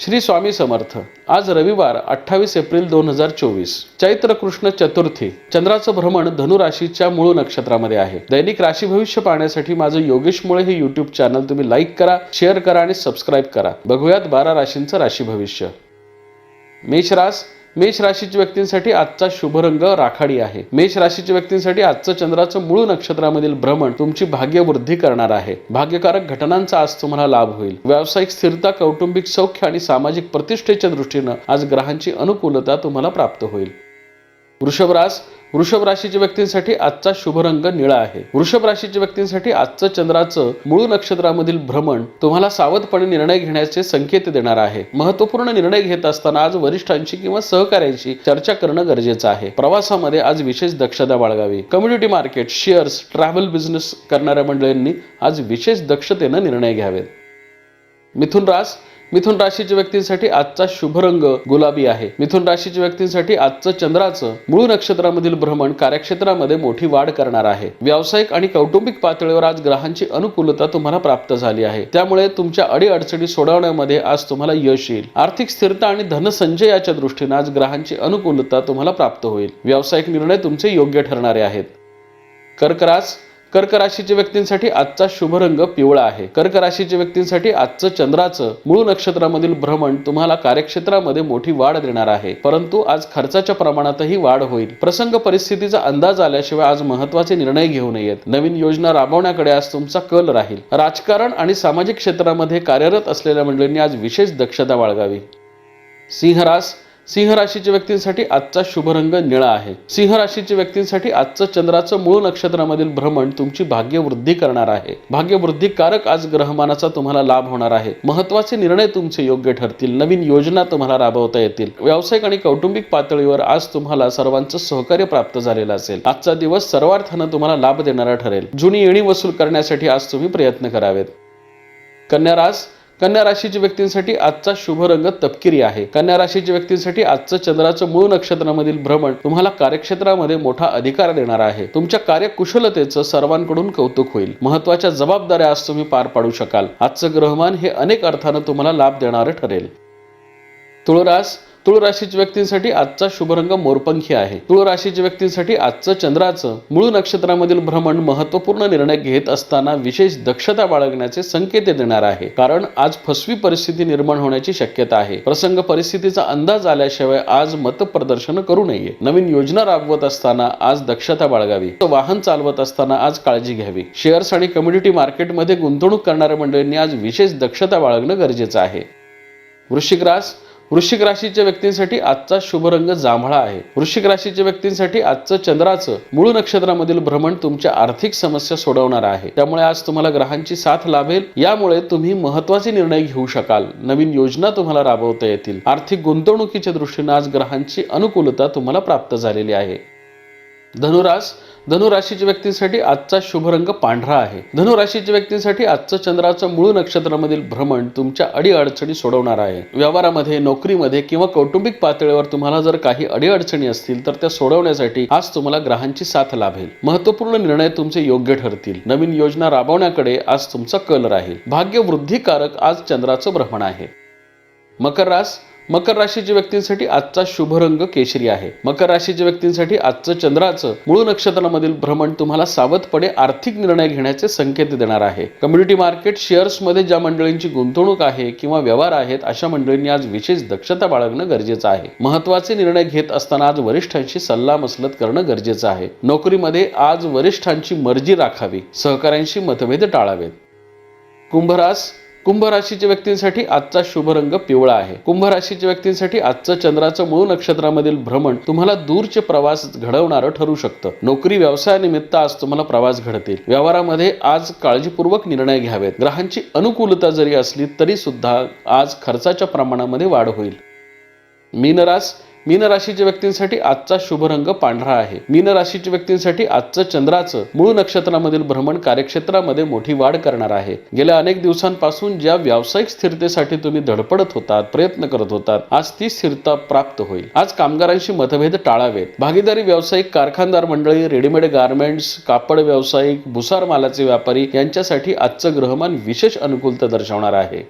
श्री स्वामी समर्थ. आज रविवार अठ्ठावीस एप्रिल दोन हजार चोवीस. चैत्र कृष्ण चतुर्थी चंद्राचं भ्रमण धनु राशीच्या मूळ नक्षत्रामध्ये आहे. दैनिक राशी भविष्य पाहण्यासाठी माझं योगेश मुळे हे युट्यूब चॅनल तुम्ही लाईक करा शेअर करा आणि सबस्क्राईब करा. बघूयात बारा राशींचं राशी भविष्य. मेष रास मेष राशीच्या व्यक्तींसाठी आजचा शुभ रंग राखाडी आहे. मेष राशीच्या व्यक्तींसाठी आजचं चंद्राचं मूळ नक्षत्रामधील भ्रमण तुमची भाग्यवृद्धी करणार आहे. भाग्यकारक घटनांचा आज तुम्हाला लाभ होईल. व्यावसायिक स्थिरता कौटुंबिक सौख्य आणि सामाजिक प्रतिष्ठेच्या दृष्टीनं आज ग्रहांची अनुकूलता तुम्हाला प्राप्त होईल. वृषभ रास वृषभ राशीच्या व्यक्तींसाठी आजचा शुभ रंग निळा आहे. वृषभ राशीच्या व्यक्तींसाठी आजचं चंद्राचं मूळ नक्षत्रामधील भ्रमण तुम्हाला सावधपणे निर्णय घेण्याचे संकेत देणार आहे. महत्त्वपूर्ण निर्णय घेत असताना आज वरिष्ठांशी किंवा सहकाऱ्यांशी चर्चा करणं गरजेचं आहे. प्रवासामध्ये आज विशेष दक्षता बाळगावी. Community market shares travel business करणाऱ्या मंडळींनी आज विशेष दक्षतेनं निर्णय घ्यावेत. मिथुन रास मिथुन राशीच्या व्यक्तींसाठी आजचा शुभ रंग गुलाबी आहे. मिथुन राशीच्या व्यक्तींसाठी आजचं चंद्राचं मूळ नक्षत्रामधील भ्रमण कार्यक्षेत्रामध्ये मोठी वाढ करणार आहे. व्यावसायिक आणि कौटुंबिक पातळीवर आज ग्रहांची अनुकूलता तुम्हाला प्राप्त झाली आहे. त्यामुळे तुमच्या अडीअडचणी सोडवण्यामध्ये आज तुम्हाला यश येईल. आर्थिक स्थिरता आणि धनसंचयाच्या दृष्टीने आज ग्रहांची अनुकूलता तुम्हाला प्राप्त होईल. व्यावसायिक निर्णय तुमचे योग्य ठरणारे आहेत. कर्कराज कर्क राशीच्या व्यक्तींसाठी आजचा शुभ रंग पिवळा आहे. कर्क राशीच्या व्यक्तींसाठी आजचं चंद्राचं मूळ नक्षत्रामधील भ्रमण तुम्हाला कार्यक्षेत्रामध्ये मोठी वाढ देणार आहे. परंतु आज खर्चाच्या प्रमाणातही वाढ होईल. प्रसंग परिस्थितीचा अंदाज आल्याशिवाय आज महत्त्वाचे निर्णय घेऊ नयेत. नवीन योजना राबवण्याकडे आज तुमचा कल राहील. राजकारण आणि सामाजिक क्षेत्रामध्ये कार्यरत असलेल्या मंडळींनी आज विशेष दक्षता बाळगावी. सिंहरास सिंह राशीच्या व्यक्तींसाठी आजचा शुभ रंग निळा आहे. सिंह राशीच्या व्यक्तींसाठी आजचं चंद्राचं मूळ नक्षत्रामधील भ्रमण तुमची भाग्यवृद्धी करणार आहे. भाग्यवृद्धीकारक आज ग्रहमानाचा तुम्हाला लाभ होणार आहे. महत्त्वाचे निर्णय तुमचे योग्य ठरतील. नवीन योजना तुम्हाला राबवता येतील. व्यावसायिक आणि कौटुंबिक पातळीवर आज तुम्हाला सर्वांचं सहकार्य प्राप्त झालेलं असेल. आजचा दिवस सर्वार्थानं तुम्हाला लाभ देणारा ठरेल. जुनी येणी वसूल करण्यासाठी आज तुम्ही प्रयत्न करावेत. कन्या रास कन्या राशीच्या व्यक्तींसाठी आजचा शुभ रंग तपकिरी आहे. कन्या राशीच्या व्यक्तींसाठी आजचं चंद्राचं मूळ नक्षत्रामधील भ्रमण तुम्हाला कार्यक्षेत्रामध्ये मोठा अधिकार देणार आहे. तुमच्या कार्यकुशलतेचं सर्वांकडून कौतुक होईल. महत्त्वाच्या जबाबदाऱ्या आज तुम्ही पार पाडू शकाल. आजचं ग्रहमान हे अनेक अर्थानं तुम्हाला लाभ देणारं ठरेल. तुळरास तुळ राशीच्या व्यक्तींसाठी आजचा शुभरंग मोरपंखी आहे. तुळ राशीच्या व्यक्तींसाठी आजचं चंद्राचं मूळ नक्षत्रामधील भ्रमण महत्त्वपूर्ण निर्णय घेत असताना विशेष दक्षता बाळगण्याचे संकेत देणार आहे. कारण आज फसवी परिस्थिती निर्माण होण्याची शक्यता आहे. प्रसंग परिस्थितीचा अंदाज आल्याशिवाय आज मतप्रदर्शन करू नये. नवीन योजना राबवत असताना आज दक्षता बाळगावी. वाहन चालवत असताना आज काळजी घ्यावी. शेअर्स आणि कम्युनिटी मार्केटमध्ये गुंतवणूक करणाऱ्या मंडळींनी आज विशेष दक्षता बाळगणं गरजेचं आहे. वृश्चिक रास वृश्चिक राशीच्या व्यक्तींसाठी आजचा शुभ रंग जांभळा आहे. वृश्चिक राशीच्या व्यक्तींसाठी आजचं चंद्राचं मूळ नक्षत्रामधील भ्रमण तुमच्या आर्थिक समस्या सोडवणार आहे. त्यामुळे आज तुम्हाला ग्रहांची साथ लाभेल. यामुळे तुम्ही महत्त्वाचे निर्णय घेऊ शकाल. नवीन योजना तुम्हाला राबवता येतील. आर्थिक गुंतवणुकीच्या दृष्टीने आज ग्रहांची अनुकूलता तुम्हाला प्राप्त झालेली आहे. धनुरास धनुराशीच्या व्यक्तींसाठी आजचा शुभ रंग पांढरा आहे. धनुराशीच्या व्यक्तींसाठी आजचं चंद्राचं मूळ नक्षत्रामधील भ्रमण तुमच्या अडीअडचणी सोडवणार आहे. व्यवहारामध्ये नोकरीमध्ये किंवा कौटुंबिक पातळीवर तुम्हाला जर काही अडीअडचणी असतील तर त्या सोडवण्यासाठी आज तुम्हाला ग्रहांची साथ लाभेल. महत्त्वपूर्ण निर्णय तुमचे योग्य ठरतील. नवीन योजना राबवण्याकडे आज तुमचा कल राहील. भाग्य वृद्धिकारक आज चंद्राचं भ्रमण आहे. मकर रास मकर राशीच्या व्यक्तींसाठी आजचा शुभ रंग केशरी आहे. मकर राशीच्या व्यक्तींसाठी आजचं चंद्राचं मूळ नक्षत्रामधील भ्रमण तुम्हाला सावधपणे आर्थिक निर्णय घेण्याचे संकेत देणार आहे. कम्युनिटी मार्केट शेअर्समध्ये ज्या मंडळींची गुंतवणूक आहे किंवा व्यवहार आहेत अशा मंडळींनी आज विशेष दक्षता बाळगणं गरजेचं आहे. महत्त्वाचे निर्णय घेत असताना आज वरिष्ठांशी सल्ला मसलत करणं गरजेचं आहे. नोकरीमध्ये आज वरिष्ठांची मर्जी राखावी सहकाऱ्यांशी मतभेद टाळावेत. कुंभरास कुंभ राशीच्या व्यक्तींसाठी आजचा शुभ रंग पिवळा आहे. कुंभ राशीच्या व्यक्तींसाठी आजचं चंद्राचं मूळ नक्षत्रामधील भ्रमण तुम्हाला दूरचे प्रवास घडवणारं ठरू शकतं. नोकरी व्यवसायानिमित्त आज तुम्हाला प्रवास घडतील. व्यवहारामध्ये आज काळजीपूर्वक निर्णय घ्यावेत. ग्रहांची अनुकूलता जरी असली तरी सुद्धा आज खर्चाच्या प्रमाणामध्ये वाढ होईल. मीनरास मीन राशीच्या व्यक्तींसाठी आजचा शुभ रंग पांढरा आहे. मीन राशीच्या व्यक्तींसाठी आजचं चंद्राचं मूळ नक्षत्रामधील भ्रमण कार्यक्षेत्रामध्ये मोठी वाढ करणार आहे. गेल्या अनेक दिवसांपासून ज्या व्यावसायिक स्थिरतेसाठी तुम्ही धडपडत होतात प्रयत्न करत होतात आज ती स्थिरता प्राप्त होईल. आज कामगारांशी मतभेद टाळावेत. भागीदारी व्यावसायिक कारखानदार मंडळी रेडीमेड गारमेंट्स कापड व्यावसायिक भुसार मालाचे व्यापारी यांच्यासाठी आजचं ग्रहमान विशेष अनुकूलता दर्शवणार आहे.